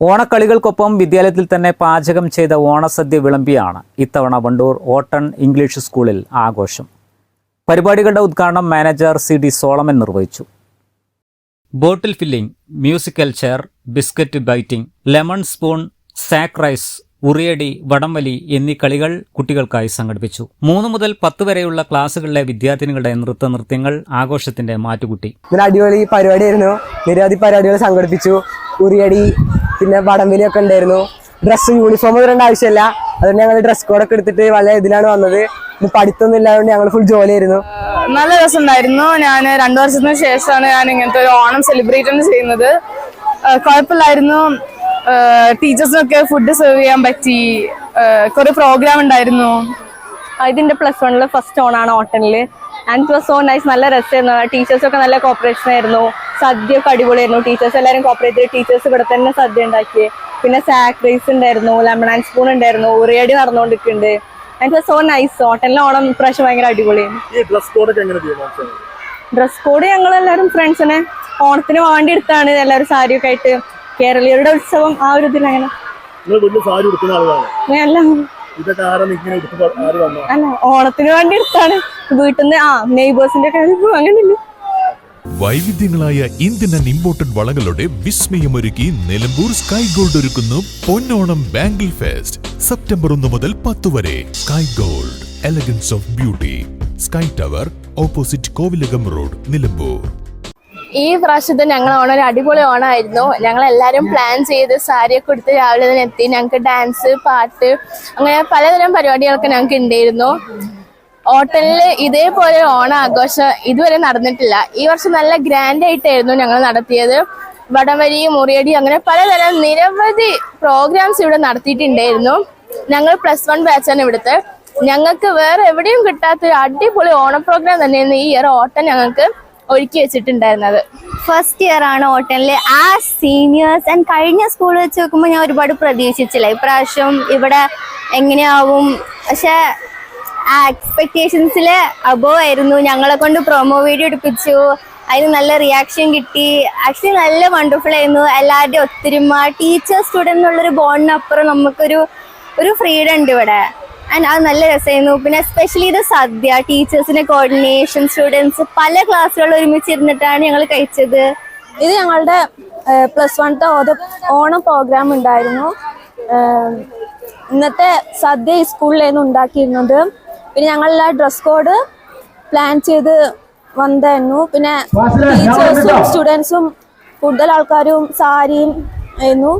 ഓണക്കളികൾക്കൊപ്പം വിദ്യാലയത്തിൽ തന്നെ പാചകം ചെയ്ത ഓണസദ്യ വിളമ്പിയാണ് ഇത്തവണ വണ്ടൂർ ഓട്ടൺ ഇംഗ്ലീഷ് സ്കൂളിൽ ആഘോഷം. പരിപാടികളുടെ ഉദ്ഘാടനം മാനേജർ സി ഡി സോളമൻ നിർവഹിച്ചു. Bottle filling musical chair biscuit biting lemon spoon sack race ഉറിയടി വടംവലി എന്നീ കളികൾ കുട്ടികൾക്കായി സംഘടിപ്പിച്ചു. മൂന്ന് മുതൽ പത്ത് വരെയുള്ള ക്ലാസ്സുകളിലെ വിദ്യാർത്ഥിനികളുടെ നൃത്ത നൃത്യങ്ങൾ ആഘോഷത്തിന്റെ മാറ്റുകുട്ടി. അടിപൊളി പരിപാടിയായിരുന്നു. നിരവധി പരിപാടികൾ സംഘടിപ്പിച്ചു. ഉറിയടി പിന്നെ വടംവലിയൊക്കെ ഉണ്ടായിരുന്നു. ഡ്രസ്സ് യൂണിഫോം ഇടേണ്ട ആവശ്യമില്ല. അതുകൊണ്ട് ഞങ്ങൾ ഡ്രസ് ഒക്കെ എടുത്തിട്ട് വളരെ ഇതിലാണ് വന്നത്. പഠിത്തൊന്നും പഠിത്തമൊന്നും ഇല്ലാതുകൊണ്ട് ഞങ്ങൾ ഫുൾ ജോലിയായിരുന്നു നല്ല രസമുണ്ടായിരുന്നു. ഞാൻ രണ്ടു വർഷത്തിന് ശേഷമാണ് ഞാൻ ഇങ്ങനത്തെ ഒരു ഓണം സെലിബ്രേറ്റ് ചെയ്യുന്നത്. കുഴപ്പമില്ലായിരുന്നു. ടീച്ചേഴ്സിനൊക്കെ ഫുഡ് സെർവ് ചെയ്യാൻ പറ്റി. കുറെ പ്രോഗ്രാം ഉണ്ടായിരുന്നു. ഇതിന്റെ പ്ലസ് വണ്ണിൽ ഫസ്റ്റ് ഓണാണ് ഓട്ടനിൽ and it was so nice നല്ല രസമായിരുന്നു. ടീച്ചേഴ്സൊക്കെ നല്ല കോപ്പറേഷൻ ആയിരുന്നു. സദ്യ ഒക്കെ അടിപൊളിയായിരുന്നു. ടീച്ചേഴ്സ് എല്ലാവരും കോപ്പറേറ്റ് ചെയ്ത് ടീച്ചേഴ്സ് ഇവിടെ തന്നെ സദ്യ ഉണ്ടാക്കി പിന്നെ സാക്ക് റൈസ് ഉണ്ടായിരുന്നു ലെമൺ ആൻഡ് സ്പൂൺ ഉണ്ടായിരുന്നു ഉറിയടി നടന്നുകൊണ്ടിരിക്കുന്നുണ്ട്. ആൻഡ് സോ നൈസ് ഹോട്ടലിലെ ഓണം ഇപ്രാവശ്യം ഭയങ്കര അടിപൊളിയാണ് ഡ്രസ് കോഡ് ഞങ്ങൾ എല്ലാവരും ഫ്രണ്ട്സിനെ ഓണത്തിന് വേണ്ടി എടുത്താണ്. എല്ലാവരും സാരിയൊക്കെ ആയിട്ട് കേരളീയരുടെ ഉത്സവം ആ ഒരു ഇതിൽ അങ്ങനെ. അല്ല. ഓണത്തിന് വേണ്ടി എടുത്താണ്. വീട്ടിൽ നിന്ന് ആ നെയ്ബേഴ്സിന്റെ കാര്യം അങ്ങനെയല്ലേ. വൈവിധ്യങ്ങളായ ഇന്ത്യൻ ആൻഡ് ഇമ്പോർട്ടഡ് വളകളുടെ വിസ്മയമൊരുക്കി നിലമ്പൂർ സ്കൈ ഗോൾഡ് ഒരുക്കുന്നു പൊന്നോണം ബാംഗിൾ ഫെസ്റ്റ് സെപ്റ്റംബർ ഒന്ന് മുതൽ പത്ത് വരെ. Sky gold elegance of beauty sky tower opposite Kovilakam road Nilambur. ഈ പ്രാവശ്യത്തെ ഞങ്ങൾ ഓണം ഒരു അടിപൊളി ഓണമായിരുന്നു ഞങ്ങൾ എല്ലാവരും പ്ലാൻ ചെയ്ത് സാരിയൊക്കെ എടുത്ത് രാവിലെ തന്നെ എത്തി. ഞങ്ങൾക്ക് ഡാൻസ് പാട്ട് അങ്ങനെ പലതരം പരിപാടികളൊക്കെ ഞങ്ങൾക്ക് ഉണ്ടായിരുന്നു. ഓട്ടലിൽ ഇതേപോലെ ഓണ ആഘോഷം ഇതുവരെ നടന്നിട്ടില്ല. ഈ വർഷം നല്ല ഗ്രാൻഡ് ആയിട്ടായിരുന്നു ഞങ്ങൾ നടത്തിയത്. വടംവരി മുറിയടി അങ്ങനെ പലതരം നിരവധി പ്രോഗ്രാംസ് ഇവിടെ നടത്തിയിട്ടുണ്ടായിരുന്നു. ഞങ്ങൾ പ്ലസ് വൺ ബാച്ചാണ് ഇവിടുത്തെ. ഞങ്ങൾക്ക് വേറെ എവിടെയും കിട്ടാത്ത ഒരു അടിപൊളി ഓണ പ്രോഗ്രാം തന്നെയായിരുന്നു ഈ ഇയർ ഓട്ടം ഞങ്ങൾക്ക് ഒരുക്കി വെച്ചിട്ടുണ്ടായിരുന്നത്. ഫസ്റ്റ് ഇയർ ആണ് ഓട്ടനിൽ ആ സീനിയേഴ്സ് ആൻഡ് കഴിഞ്ഞ സ്കൂൾ വെച്ച് നോക്കുമ്പോൾ ഞാൻ ഒരുപാട് പ്രതീക്ഷിച്ചില്ല. ഇപ്രാവശ്യം ഇവിടെ എങ്ങനെയാവും? പക്ഷെ ആ അബോ ആയിരുന്നു. ഞങ്ങളെ കൊണ്ട് പ്രൊമോ വീഡിയോ എടുപ്പിച്ചു. അതിന് നല്ല റിയാക്ഷൻ കിട്ടി. ആക്ച്വലി നല്ല വണ്ടർഫുൾ ആയിരുന്നു. എല്ലാവരുടെയും ഒത്തൊരുമ. ടീച്ചർ സ്റ്റുഡന്റ് എന്നുള്ളൊരു ബോണ്ടിനപ്പുറം നമുക്കൊരു ഒരു ഫ്രീഡം ഉണ്ട് ഇവിടെ. ആൻഡ് അത് നല്ല രസമായിരുന്നു. പിന്നെ എസ്പെഷ്യലി ഇത് സദ്യ ടീച്ചേഴ്സിന്റെ കോർഡിനേഷൻ സ്റ്റുഡൻസ് പല ക്ലാസ്സുകൾ ഒരുമിച്ചിരുന്നിട്ടാണ് ഞങ്ങൾ കഴിച്ചത്. ഇത് ഞങ്ങളുടെ പ്ലസ് വൺത്തെ ഓണം പ്രോഗ്രാം ഉണ്ടായിരുന്നു. ഇന്നത്തെ സദ്യ ഈ സ്കൂളിലായിരുന്നു ഉണ്ടാക്കിയിരുന്നത്. പിന്നെ ഞങ്ങളെല്ലാ ഡ്രസ് കോഡ് പ്ലാൻ ചെയ്ത് വന്നായിരുന്നു പിന്നെ ടീച്ചേഴ്സും സ്റ്റുഡൻസും കൂടുതൽ ആൾക്കാരും സാരിയും ആയിരുന്നു.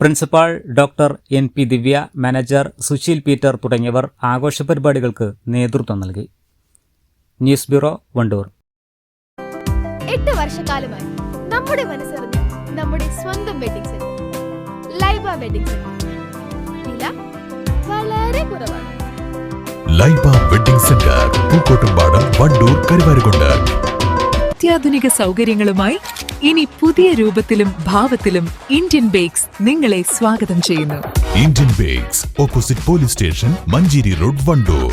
Principal doctor N P Divya manager Susheel Peter തുടങ്ങിയവർ ആഘോഷ പരിപാടികൾക്ക് നേതൃത്വം നൽകി. News bureau Wandoor. എട്ട് വർഷക്കാലമായി നമ്മുടെ മനസ്സറിഞ്ഞ് നമ്മുടെ സ്വന്തം wedding centre Laiba wedding centre Laiba wedding centre Pookkottumpadam Wandoor Karuvarakundu. അത്യാധുനിക സൗകര്യങ്ങളുമായി ഇനി പുതിയ രൂപത്തിലും ഭാവത്തിലും ഇന്ത്യൻ ബേക്സ് നിങ്ങളെ സ്വാഗതം ചെയ്യുന്നു. Indian bakes opposite police station Manjeri road Wandoor.